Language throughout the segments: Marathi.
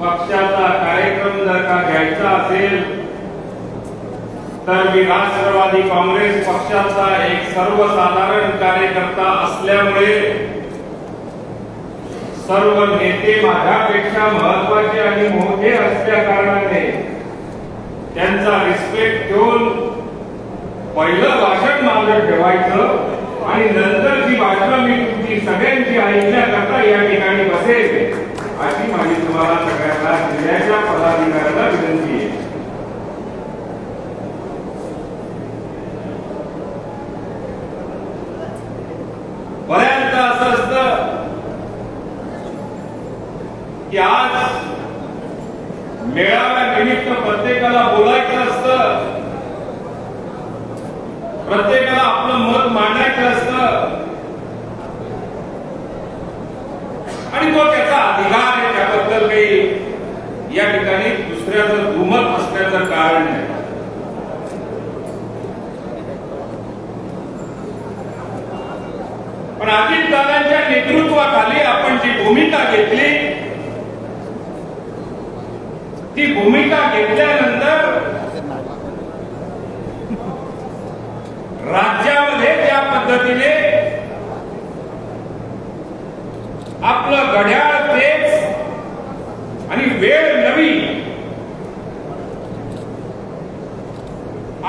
पक्षाचा कार्यक्रम जर का घ्यायचा असेल तर मी राष्ट्रवादी काँग्रेस पक्षाचा एक सर्वसाधारण कार्यकर्ता असल्यामुळे सर्व नेते माझ्यापेक्षा महत्त्वाचे आणि मोठे असल्या कारणाने त्यांचा रिस्पेक्ट ठेवून पहिलं भाषण माझं ठेवायचं आणि नंतर जी भाषणं मी तुमची सगळ्यांची ऐकली अशी माझी तुम्हाला सगळ्यांना जिल्ह्याच्या पदाधिकाऱ्यांना विनंती आहे बऱ्याचदा असं असतं की आज मेळाव्यानिमित्त प्रत्येकाला बोलायचं असतं प्रत्येकाला आपलं मत मांडायचं असतं आणि तो त्याचा अधिकार आहे त्याबद्दल काही या ठिकाणी दुसऱ्याचं दुमत असण्याचं कारण नाही पण अजित दादांच्या नेतृत्वाखाली आपण जी भूमिका घेतली ती भूमिका घेतल्यानंतर राज्यामध्ये ज्या पद्धतीने आपलं घड्याळ तेच आणि वेळ नवी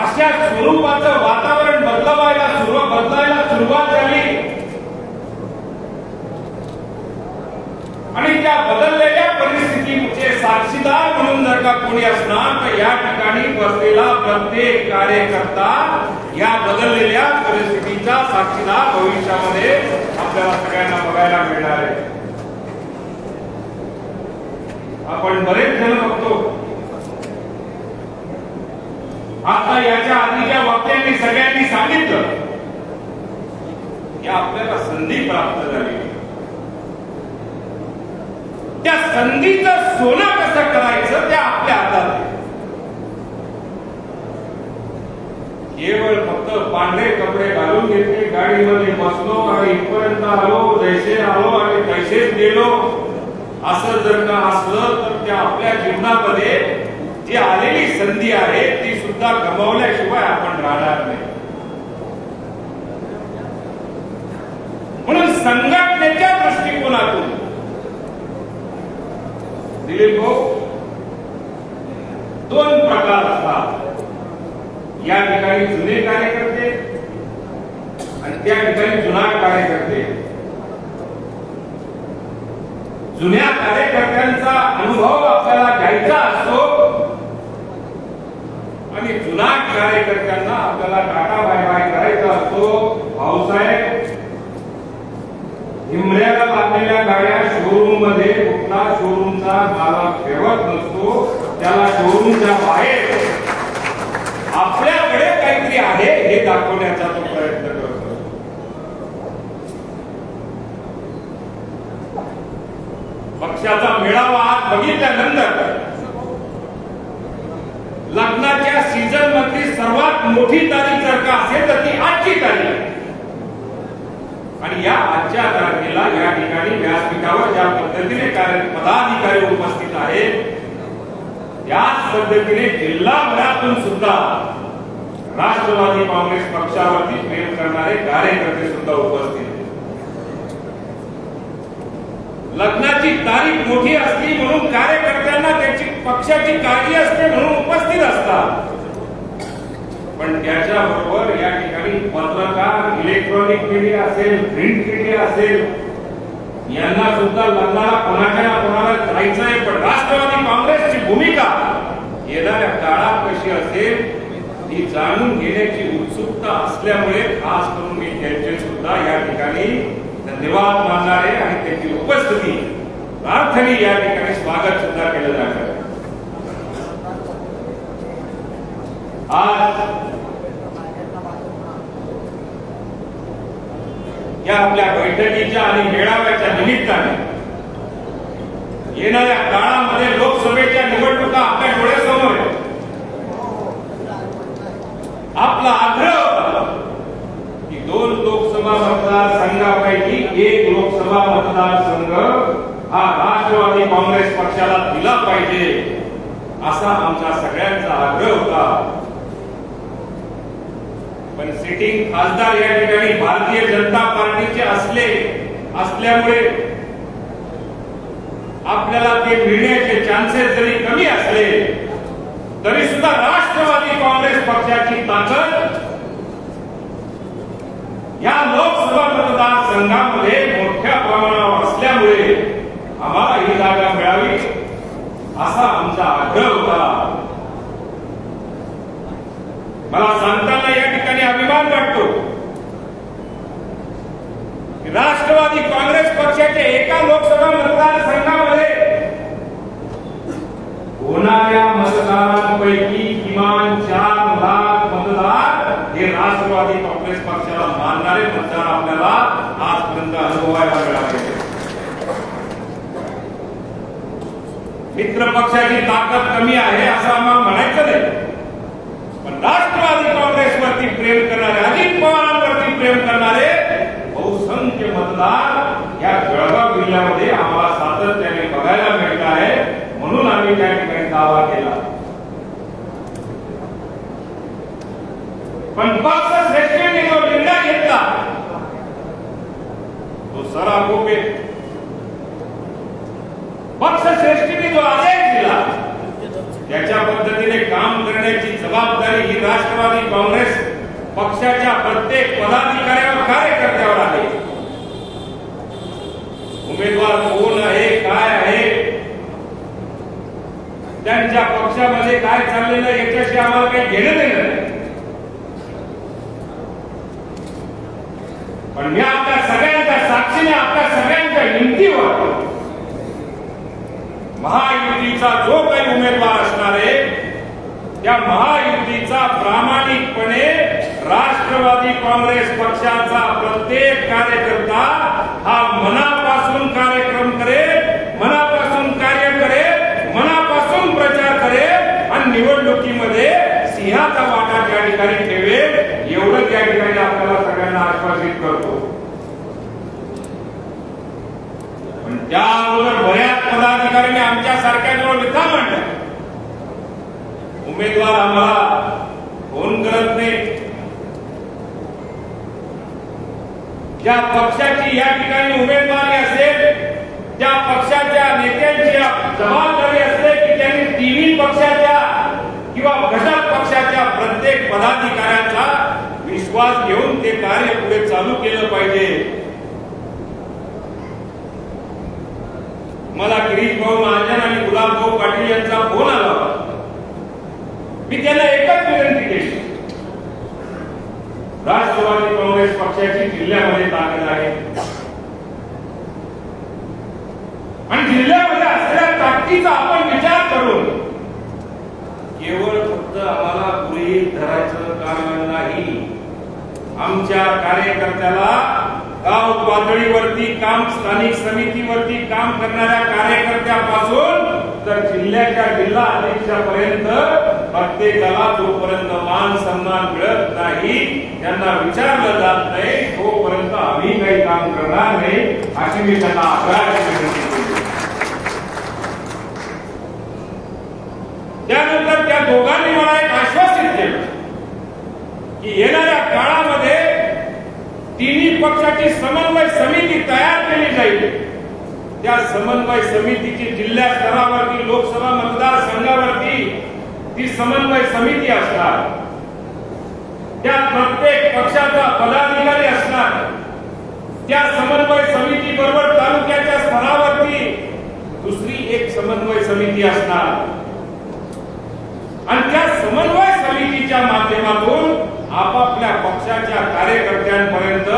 अशा स्वरूपाचं वातावरण बदलवायला सुरुवात बदलायला सुरुवात झाली. आणि त्या बदललेल्या परिस्थितीचे साक्षीदार म्हणून जर का कोणी असणार तर या ठिकाणी बसलेला प्रत्येक कार्यकर्ता या बदललेल्या परिस्थितीचा साक्षीदार भविष्यामध्ये आपल्याला सगळ्यांना बघायला मिळणार आहे. आपण बरेच जण बघतो. आता याच्या आधीच्या वक्त्यांनी सगळ्यांनी सांगितलं की आपल्याला संधी प्राप्त झाली. त्या संधीचं सोनं कसं करायचं ते आपल्या हातात आहे. केवळ पांढरे कपडे घालून घेतले गाडीमध्ये बसलो आणि इथपर्यंत आलो जैसे आलो आणि तैसेच गेलो. असं जर का असलं तर त्या आपल्या जीवनामध्ये जी आलेली संधी आहे ती सुद्धा गमावल्याशिवाय आपण राहणार नाही. म्हणून संघटनेच्या दृष्टिकोनातून दिलीप भाऊ दोन प्रकार असतात या ठिकाणी जुने कार्यकर्ते आणि त्या ठिकाणी जुना कार्यकर्ते. जुन्या कार्यकर्त्यांचा अनुभव आपल्याला घ्यायचा असतो आणि जुना कार्यकर्त्यांना आपल्याला टाटा बाय बाय करायचा असतो. भाऊसाहेब हिमऱ्याला बांधलेल्या गाड्या शोरूममध्ये कुठला शोरूमचा माला फिरवत नसतो. त्याला शोरूमच्या बाहेर आपल्याकडे काहीतरी आहे हे दाखवण्याचा तो प्रयत्न करतो. पक्षाचा मेळावा आज बघितल्यानंतर लग्नाच्या सीझन मधली सर्वात मोठी तारीख जर का असेल तर ती आजची तारीख आहे. आणि या आजच्या तारखेला या ठिकाणी व्यासपीठावर ज्या पद्धतीने कार्य पदाधिकारी उपस्थित आहेत त्याच पद्धतीने जिल्हाभरातून सुद्धा राष्ट्रवादी काँग्रेस पक्षावरती प्रेम करणारे कार्यकर्ते सुद्धा उपस्थित लग्नाची तारीख मोठी असली म्हणून कार्यकर्त्यांना त्याची पक्षाची काळजी असते म्हणून उपस्थित असतात. पण त्याच्या बरोबर या ठिकाणी पत्रकार इलेक्ट्रॉनिक मीडिया असेल प्रिंट मीडिया असेल यांना सुद्धा लग्नाला कोणाच्या कोणाला करायचं आहे? पण राष्ट्रवादी काँग्रेसची भूमिका येणाऱ्या काळात कशी असेल ती जाणून घेण्याची उत्सुकता असल्यामुळे खास करून मी त्यांचे सुद्धा या ठिकाणी धन्यवाद मानणार आहे आणि त्यांची उपस्थिती प्रार्थने या ठिकाणी स्वागत सुद्धा केलं जाणार आज या आपल्या बैठकीच्या आणि मेळाव्याच्या निमित्ताने येणाऱ्या काळामध्ये लोकसभेच्या निवडणुका आपल्या डोळ्यासमोर आपला आग्रह की दोन लोकसभा मतदारसंघापैकी एक लोकसभा लोकसभा मतदारसंघ हा राष्ट्रवादी काँग्रेस पक्षाला दिला पाहिजे असा आमचा सगळ्यांचा आग्रह होता. पण सिटिंग खासदार या ठिकाणी भारतीय जनता पार्टीचे असले असल्यामुळे आपल्याला ते मिळण्याचे चान्सेस जरी कमी असले तरी सुद्धा राष्ट्रवादी काँग्रेस पक्षाची ताकद या लोकसभा मतदारसंघामध्ये मोठ्या प्रमाणावर असल्यामुळे आम्हाला ही जागा मिळावी असा आमचा आग्रह होता. मला सांगताना या ठिकाणी अभिमान वाटतो राष्ट्रवादी काँग्रेस पक्षाच्या एका लोकसभा मतदारसंघामध्ये होणाऱ्या मतदारांपैकी किमान चार लाख मतदार हे राष्ट्रवादी काँग्रेस पक्षाला मानणारे मतदार आपल्याला आजपर्यंत अनुभवायला मिळाले. मित्र पक्षाची ताकद कमी आहे असं आम्हाला म्हणायचं नाही. राष्ट्रवादी काँग्रेसवरती प्रेम करणारे अजित पवारांवरती प्रेम करणारे बहुसंख्य मतदार या जळगाव जिल्ह्यामध्ये आम्हाला सातत्याने बघायला मिळत आहे म्हणून आम्ही त्या ठिकाणी दावा केला. पण पक्ष श्रेष्ठीने जो निर्णय घेतला तो सराखोप आहे पक्ष श्रेष्ठीने जो आदेश दिला त्याच्या पद्धतीने जबाबदारी ही राष्ट्रवादी काँग्रेस पक्षाच्या प्रत्येक पदाधिकाऱ्यावर कार्यकर्त्यावर आहे. उमेदवार कोण आहे काय आहे? त्यांच्या पक्षामध्ये काय चाललेलं याच्याशी आम्हाला काही घेणं देणं नाही. पण मी आपल्या सगळ्यांच्या साक्षीने आपल्या सगळ्यांच्या हिमतीवर महायुतीचा जो काही उमेदवार असणार आहे त्या महायुतीचा प्रामाणिकपणे राष्ट्रवादी काँग्रेस पक्षाचा प्रत्येक कार्यकर्ता हा मनापासून कार्यक्रम करेल मनापासून कार्य करेल मनापासून प्रचार करेल आणि निवडणुकीमध्ये सिंहाचा वाटा त्या ठिकाणी ठेवेल एवढं त्या ठिकाणी आपल्याला सगळ्यांना आश्वासित करतो. पण त्या अगोदर बऱ्याच पदाधिकाऱ्यांनी आमच्या सारख्यांजवळ लिखा मांडल्या उमेदवार आम्हाला फोन करत नाही. ज्या पक्षाची या ठिकाणी उमेदवारी असेल त्या पक्षाच्या नेत्यांची जबाबदारी असते की त्यांनी तिन्ही पक्षाच्या किंवा घटक पक्षाच्या प्रत्येक पदाधिकाऱ्याचा विश्वास घेऊन ते कार्य पुढे चालू केलं पाहिजे. मला गिरीश भाऊ महाजन आणि गुलाबभाऊ पाटील यांचा फोन आला. मी त्यांना एकच विनंती केली. राष्ट्रवादी काँग्रेस पक्षाची जिल्ह्यामध्ये ताकद आहे. आणि जिल्ह्यामध्ये असलेल्या ताकदीचा आपण विचार करून केवळ फक्त आम्हाला गृहित धरायचं काम नाही. आमच्या कार्यकर्त्याला गाव पातळीवरती काम स्थानिक समितीवरती काम करणाऱ्या कार्यकर्त्यापासून तर जिल्ह्याच्या जिल्हा अध्यक्षापर्यंत प्रत्येकाला जोपर्यंत मान सन्मान मिळत नाही त्यांना विचारलं जात नाही तोपर्यंत आम्ही काही काम करणार नाही अशी मी त्यांना आग्रहाची विनंती त्यानंतर त्या दोघांनी मला एक आश्वासित केलं की येणाऱ्या काळामध्ये तिन्ही पक्षाची समन्वय समिती तयार केली जाईल. त्या समन्वय समितीची जिल्हा स्तरावरती लोकसभा मतदारसंघावरती जी समन्वय समिती असणार. त्या प्रत्येक पक्षाचा पदाधिकारी असणार. त्या समन्वय समिती बरोबर तालुक्याच्या स्तरावरती दुसरी एक समन्वय समिती असणार. आणि त्या समन्वय समितीच्या माध्यमातून आपापल्या पक्षाच्या कार्यकर्त्यांपर्यंत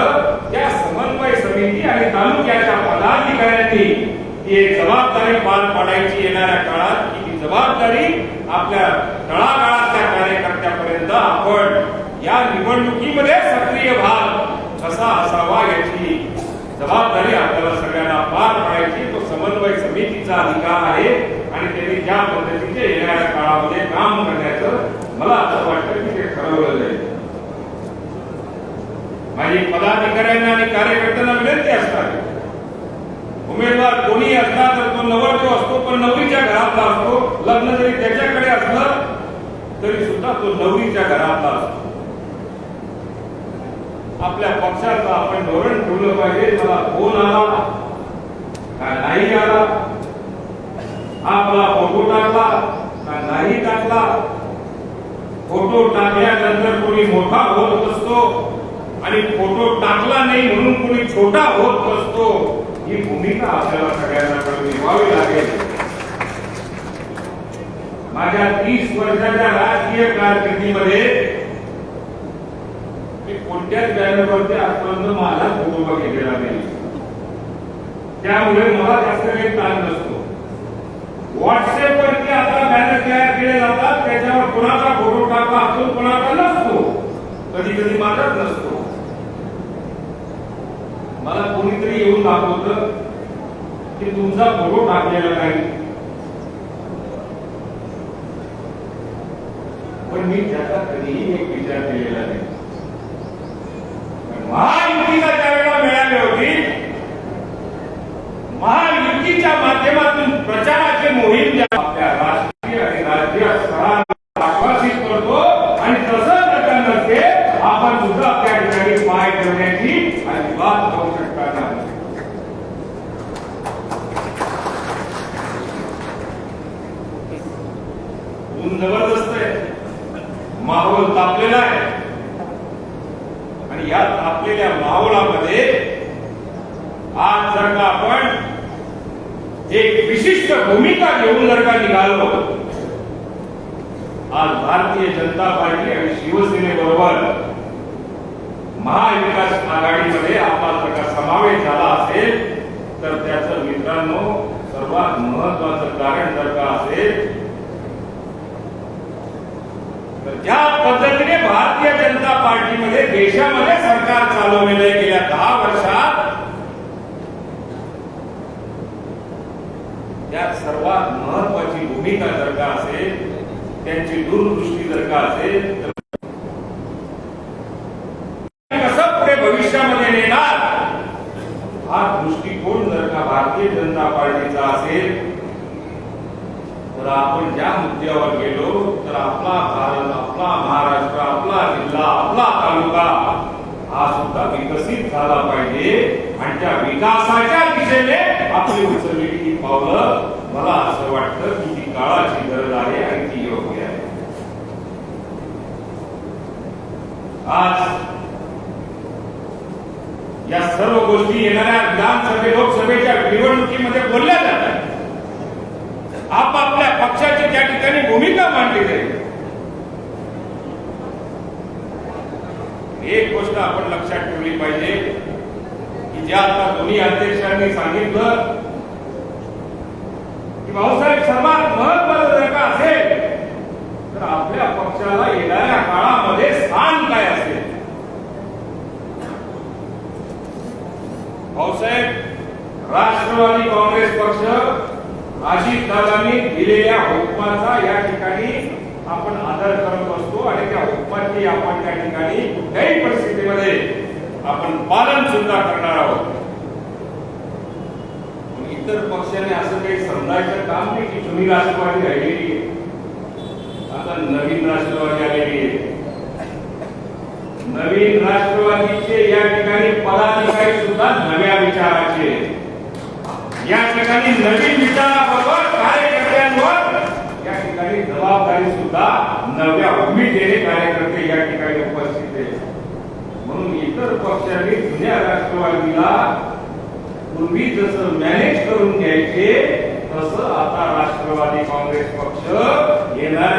त्या समन्वय समिती आणि तालुक्याच्या पदाधिकाऱ्यांनी ही एक जबाबदारी पार पाडायची येणाऱ्या काळात की जबाबदारी आपल्या तळागाळातल्या कार्यकर्त्यापर्यंत आपण या निवडणुकीमध्ये सक्रिय भाग कसा असावा याची जबाबदारी आपल्याला सगळ्यांना पार पाडायची तो समन्वय समितीचा अधिकार आहे आणि त्यांनी ज्या पद्धतीचे येणाऱ्या काळामध्ये काम करण्याचं मला असं वाटतं की ते ठरवलं जाईल. माझी पदाधिकाऱ्यांना आणि कार्यकर्त्यांना विनंती असणार उमेदवार कोणी असला तर तो नवरदेव असतो पण नवरीच्या घरातला असतो. लग्न जरी त्याच्याकडे असलं तरी सुद्धा तो नवरीच्या घरातला असतो. आपल्या पक्षाचं आपण धोरण ठेवलं पाहिजे. मला फोन आला. का नाही आला? आपला फोटो टाकला. का नाही टाकला? फोटो टाकल्यानंतर कोणी मोठा होत असतो आणि फोटो टाकला नाही म्हणून कोणी छोटा होत असतो ही भूमिका आपल्याला सगळ्यांना निभावी लागेल. माझ्या तीस वर्षाच्या राजकीय कारकिर्दीमध्ये मी कोणत्याच बॅनरवरती आजपर्यंत माझा फोटो बघितलेला नाही. त्यामुळे मला जास्त काही ताण नसतो. व्हॉट्सअप वरती आता बॅनर तयार केले जातात त्याच्यावर कोणाचा फोटो टाकला असून कोणाचा नसतो. कधी कधी माझाच नसतो. मला कोणीतरी येऊन दाखवतं की तुमचा फोटो टाकलेला नाही. पण मी त्याचा कधीही एक विचार केलेला नाही. महायुतीला त्यावेळेला मिळाले होती महायुतीच्या माध्यमातून प्रचाराची मोहीम ज्या आपल्या राष्ट्रीय आणि राज्य स्तरावर आश्वासित करतो आणि तसं जर नसते आपण सुद्धा त्या ठिकाणी पाय ठेवण्याची अजिबात आवश्यकता नाही ऊन जबरदस्त आहे. माहोल तापलेला आहे. आणि या तापलेल्या माहोलामध्ये आज जर का आपण एक विशिष्ट भूमिका घेऊन जर का निघालो आज भारतीय जनता पार्टी आणि शिवसेनेबरोबर महाविकास आघाडीमध्ये आपला जर का समावेश झाला असेल तर त्याचं मित्रांनो सर्वात महत्वाचं कारण जर का असेल ज्या पद्धतीने भारतीय जनता पार्टीमध्ये देशामध्ये सरकार चालवलेलं आहे. गेल्या दहा वर्षात त्या सर्वात महत्वाची भूमिका जर का असेल त्यांची दूरदृष्टी जर का असेल तर कसं पुढे भविष्यामध्ये नेणार? हा दृष्टिकोन जर का भारतीय जनता पार्टीचा असेल तर आपण ज्या मुद्द्यावर गेलो तर आपला भारत आपला महाराष्ट्र आपला जिल्हा आपला तालुका हा सुद्धा विकसित झाला पाहिजे. आणि त्या विकासाच्या दिशेने आपली उचललेली ही पावलं मला असं वाटतं की ती काळाची गरज आहे आणि ती योग्य आहे. आज या सर्व गोष्टी येणाऱ्या विधानसभे लोकसभेच्या निवडणुकीमध्ये बोलल्या जातात. आपापल्या पक्षाची त्या ठिकाणी भूमिका मांडली जाईल. एक गोष्ट आपण लक्षात ठेवली पाहिजे की ज्या आता दोन्ही अध्यक्षांनी सांगितलं की भाऊसाहेब सर्वात महत्वाचं जर का असेल तर आपल्या पक्षाला येणाऱ्या काळामध्ये स्थान काय असेल? भाऊसाहेब राष्ट्रवादी काँग्रेस पक्ष अजित दादांनी दिलेल्या हुकमाचा या ठिकाणी आपण आदर करत असतो आणि त्या हुकमाची आपण त्या ठिकाणी कुठल्याही परिस्थितीमध्ये आपण पालन सुद्धा करणार आहोत. इतर पक्षाने असं काही समजायचं काम नाही की जुनी राष्ट्रवादी राहिलेली आहे. आता नवीन राष्ट्रवादी आलेली आहे. नवीन राष्ट्रवादीचे या ठिकाणी पदाधिकारी सुद्धा नव्या विचाराचे आहेत. या ठिकाणी नवीन विचाराबरोबर कार्यकर्त्यांवर या ठिकाणी जबाबदारी सुद्धा नव्या भूमिकेने कार्यकर्ते या ठिकाणी उपस्थित आहेत. म्हणून इतर पक्षांनी जुन्या राष्ट्रवादीला पूर्वी जसं मॅनेज करून घ्यायचे तसं आता राष्ट्रवादी काँग्रेस पक्ष येणार